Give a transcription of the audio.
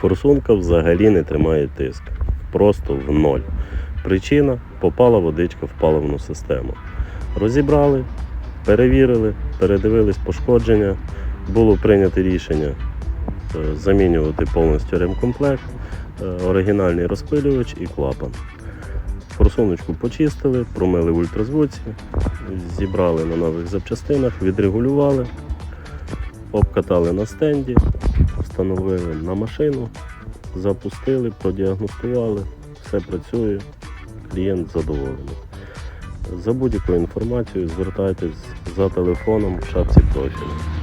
Форсунка взагалі не тримає тиск. Просто в ноль. Причина попала водичка в паливну систему. Розібрали, перевірили, передивились пошкодження. Було прийнято рішення е, замінювати повністю ремкомплект, е, оригінальний розпилювач і клапан. Форсуночку почистили, промили в ультразвуці, зібрали на нових запчастинах, відрегулювали, обкатали на стенді, встановили на машину, запустили, продіагностували, все працює, клієнт задоволений. За будь-якою інформацією звертайтесь за телефоном в шапці профілю.